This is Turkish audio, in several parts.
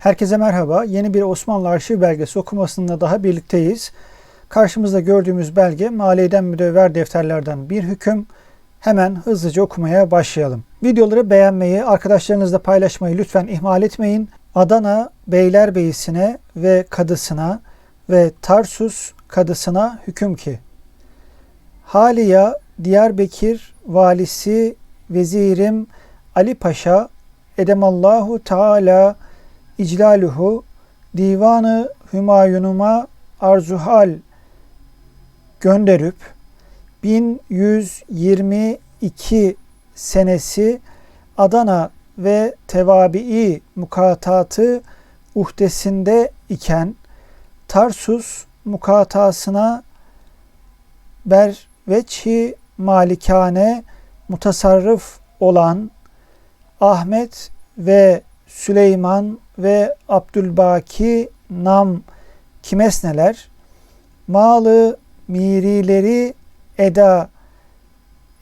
Herkese merhaba. Yeni bir Osmanlı Arşiv belgesi okumasında daha birlikteyiz. Karşımızda gördüğümüz belge maliyeden müdevver defterlerden bir hüküm. Hemen hızlıca okumaya başlayalım. Videoları beğenmeyi, arkadaşlarınızla paylaşmayı lütfen ihmal etmeyin. Adana Beylerbeyi'sine ve kadısına ve Tarsus kadısına hüküm ki. Haliya Diyarbakır valisi vezirim Ali Paşa edemallahu teala iclaluhu divanı Hümayunuma arzuhal gönderip 1122 senesi Adana ve tevabii mukatatı uhdesinde iken Tarsus mukatasına berveçhi malikane mutasarrıf olan Ahmet ve Süleyman ve Abdülbaki nam kimesneler malı mirileri eda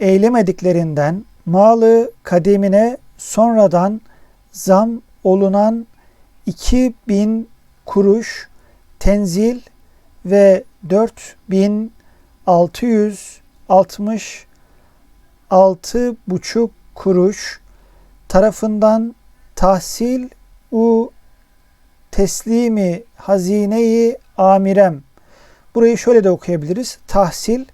eylemediklerinden malı kadimine sonradan zam olunan 2000 kuruş tenzil ve 4666 buçuk kuruş tarafından tahsil u teslimi hazineyi amirem. Burayı şöyle de okuyabiliriz. Tahsil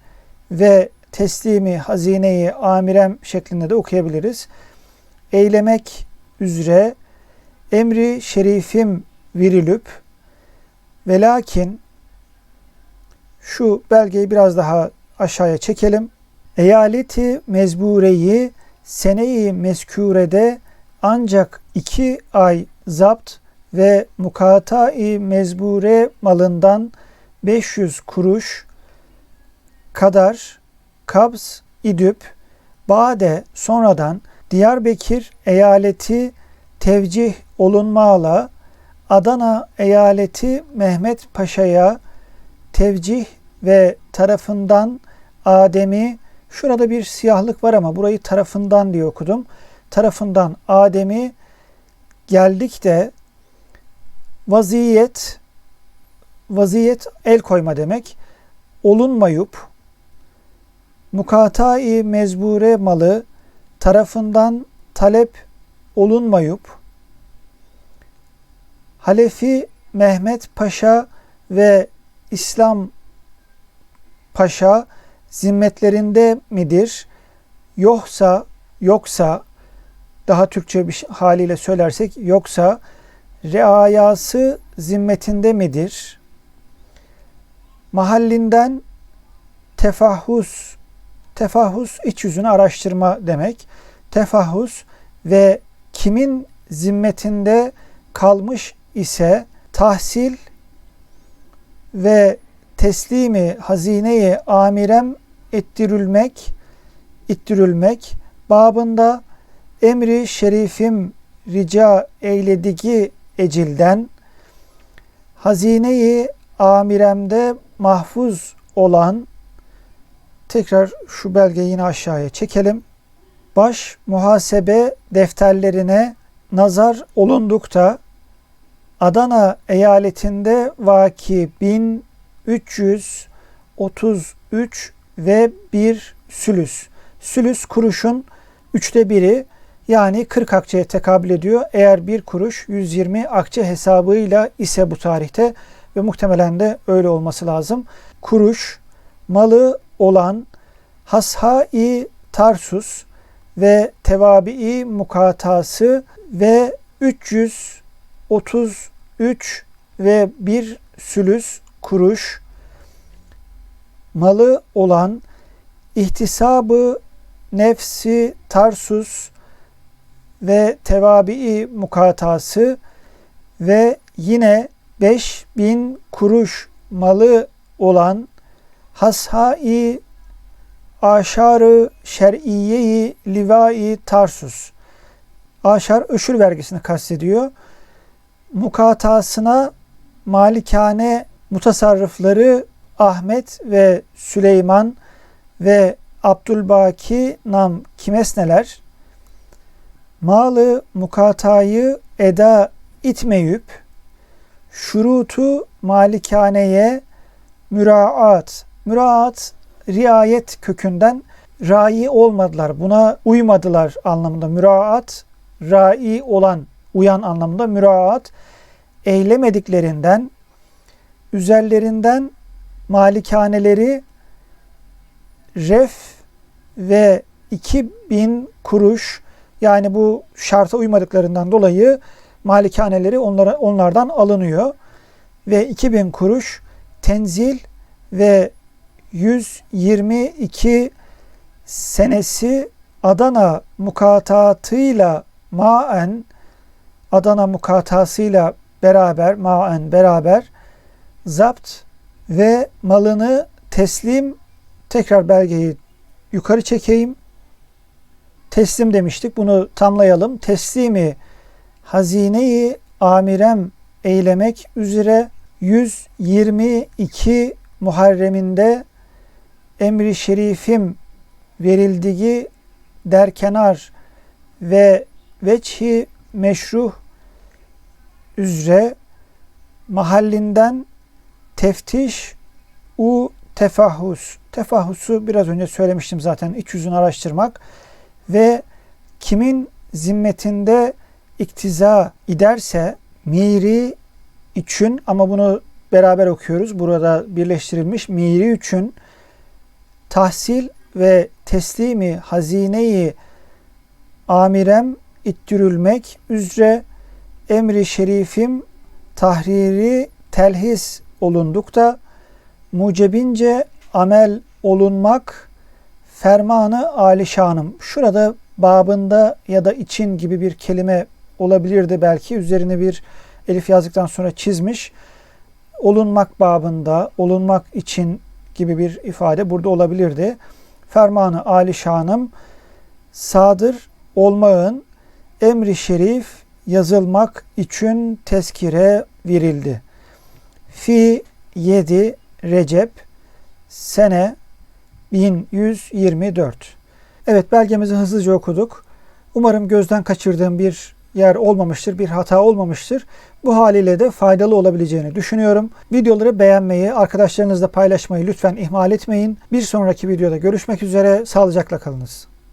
ve teslimi hazineyi amirem şeklinde de okuyabiliriz. Eylemek üzere emri şerifim virilüp ve lakin şu belgeyi biraz daha aşağıya çekelim. Eyaleti mezbureyi seneyi mezkurede ancak iki ay zapt ve mukatai mezbure malından 500 kuruş kadar kabz idüp bade sonradan Diyarbakır eyaleti tevcih olunmağla Adana eyaleti Mehmet Paşa'ya tevcih ve tarafından Adem'i şurada bir siyahlık var ama burayı tarafından diye okudum. Tarafından Adem'i geldik de vaziyet vaziyet el koyma demek. Olunmayıp mukatai mezbure malı tarafından talep olunmayıp Halefi Mehmet Paşa ve İslam Paşa zimmetlerinde midir? Yoksa yoksa daha Türkçe bir haliyle söylersek yoksa reayası zimmetinde midir? Mahallinden tefahhus, tefahhus iç yüzünü araştırma demek. Tefahhus ve kimin zimmetinde kalmış ise tahsil ve teslimi hazineyi amirem ettirilmek, ittirilmek babında emri şerifim rica eyledigi ecilden hazineyi amiremde mahfuz olan tekrar şu belgeyi yine aşağıya çekelim. Baş muhasebe defterlerine nazar olundukta Adana eyaletinde vaki 1333 ve bir sülüs. Sülüs kuruşun üçte biri yani 40 akçeye tekabül ediyor. Eğer bir kuruş 120 akçe hesabıyla ise bu tarihte ve muhtemelen de öyle olması lazım. Kuruş malı olan Hashai Tarsus ve Tevabii Mukatası ve 333 ve bir sülüs kuruş malı olan ihtisabı nefsi Tarsus ve tevabii mukatası ve yine 5000 kuruş malı olan Hashai Aşarı Şer'iyeyi Livai Tarsus. Aşar öşür vergisini kastediyor. Mukatasına malikane mutasarrıfları Ahmet ve Süleyman ve Abdülbaki nam kimesneler malı mukatayı eda itmeyüp şurutu malikaneye müraat. Müraat riayet kökünden rai olmadılar. Buna uymadılar anlamında. Müraat rai olan, uyan anlamında müraat eylemediklerinden üzerlerinden malikaneleri ref ve 2000 kuruş yani bu şarta uymadıklarından dolayı malikaneleri onlara, onlardan alınıyor. Ve 2000 kuruş tenzil ve 122 senesi Adana mukatatıyla maen Adana mukatasıyla beraber maen beraber zapt ve malını teslim tekrar belgeyi yukarı çekeyim. Teslim demiştik. Bunu tamlayalım. Teslimi hazineyi amirem eylemek üzere 122 Muharrem'inde emri şerifim verildiği derkenar ve veçhi meşruh üzere mahallinden teftiş u tefahhus. Tefahhusu biraz önce söylemiştim zaten iç yüzünü araştırmak ve kimin zimmetinde iktiza ederse miri için ama bunu beraber okuyoruz. Burada birleştirilmiş miri için tahsil ve teslimi hazineyi amirem ittürülmek üzere emri şerifim tahriri telhis olundukta mucebince amel olunmak fermanı alişanım. Şurada babında ya da için gibi bir kelime olabilirdi belki. Üzerine bir elif yazdıktan sonra çizmiş. Olunmak babında, olunmak için gibi bir ifade burada olabilirdi. Fermanı alişanım sadır olmağın emri şerif yazılmak için tezkire verildi. Fi 7 Recep sene 1124. Evet belgemizi hızlıca okuduk. Umarım gözden kaçırdığım bir yer olmamıştır, bir hata olmamıştır. Bu haliyle de faydalı olabileceğini düşünüyorum. Videoları beğenmeyi, arkadaşlarınızla paylaşmayı lütfen ihmal etmeyin. Bir sonraki videoda görüşmek üzere. Sağlıcakla kalınız.